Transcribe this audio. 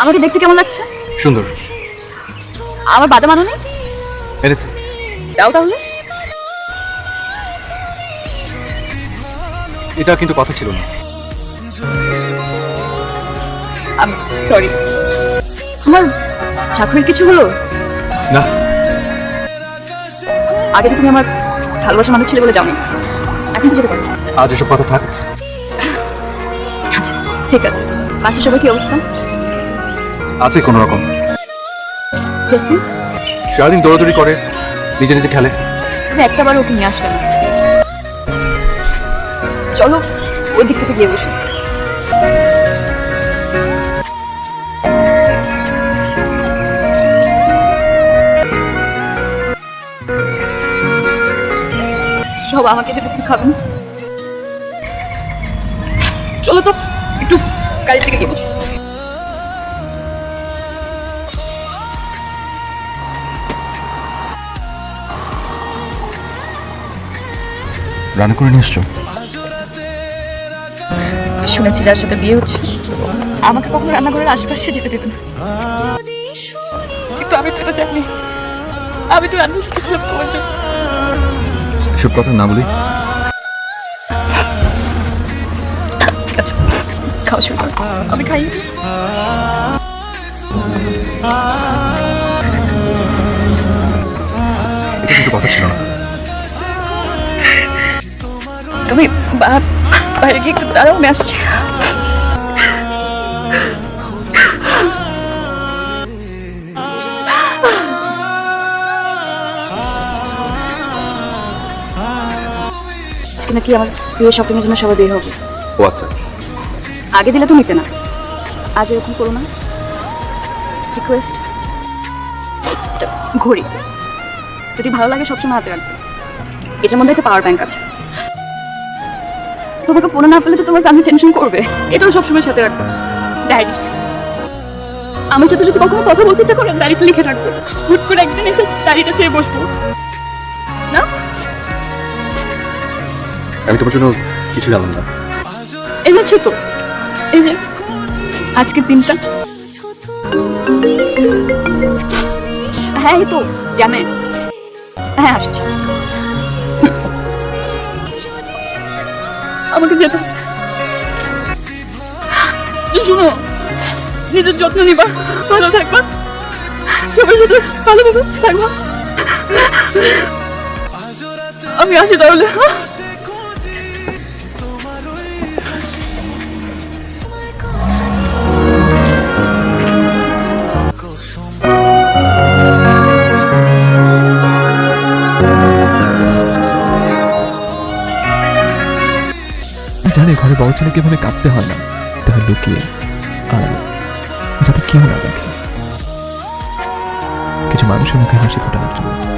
আমাকে দেখতে কেমন লাগছে? সুন্দর। আমার বাদাম আনো নেই এনেছি। দাও তাহলে। এটা কিন্তু কথা ছিল না। সরি আমার চাকরির কিছু হলো? না। আগে তুমি আমার ভালোবাসা মানুষ ছিল বলে জানো। এখন তো যেতে পারো আজ এসব কথা থাক। আচ্ছা ঠিক আছে। বাসার সবার কি অবস্থা? আছে কোনো রকম। জেসি সারাদিন দৌড়াদৌড়ি করে নিজে নিজে খেলে। তুমি একটা বার ওকে নিয়ে আসলে না। চলো ওই দিক থেকে গিয়ে বসি। সব আমাকে দেবে তুমি খাবেন চলো তো একটু গাড়ি থেকে গিয়ে বসি। রান্না করে নিয়ে এসছো শুনেছি যার সাথে বিয়ে হচ্ছে। আমাকে কখনো রান্নাঘরের আশেপাশে যেতে দেবে না। কিন্তু আমি তো এটা জানি। আমি তো রান্না শিখেছিলাম তোমার জন্য। এসব কথা না বলি ঠিক আছে। খাওয়া শুরু করো। আমি খাই। এটা কিন্তু কথা ছিল না। তুমি বা- বাইরে গিয়ে একটু দাঁড়াও আমি আসছি। আজকে নাকি আমার বিয়ে শপিং এর জন্য সবাই বের হবে। ও আচ্ছা। আগে দিলে তো নিতে না। আজ এরকম করো না। রিকোয়েস্ট ঘড়ি। যদি ভালো লাগে সবসময় হাতে রাখবে। এটার মধ্যে একটা পাওয়ার ব্যাংক আছে। তোমাকে ফোনে না পেলে তো তোমার কানে টেনশন করবে। এটাও সবসময় সাথে রাখবে ডায়েরি আমার সাথে যদি কখনো কথা বলতে ইচ্ছা করে ডায়েরিতে লিখে রাখবে। হুট করে একদিন এসে ডায়েরিটা চেয়ে বসবো। না? আমি তোমার জন্য কিছু জানলাম না। এনেছো তো এই যে আজকের দিনটা। হ্যাঁ এই তো জানে হ্যাঁ আসছি। আমাকে যেতে। শুনো, নিজের যত্ন নিবা, ভালো থাকবা। সবাই সাথে ভালোভাবে থাকবা। আমি আসি তাহলে হ্যাঁ? জানে ঘরে বড় ছেলেকে এভাবে কাঁদতে হয় না, তাহলে লুকিয়ে আর যাতে কেউ না দেখে। কিছু মানুষের মুখে হাসি ফোটানোর জন্য।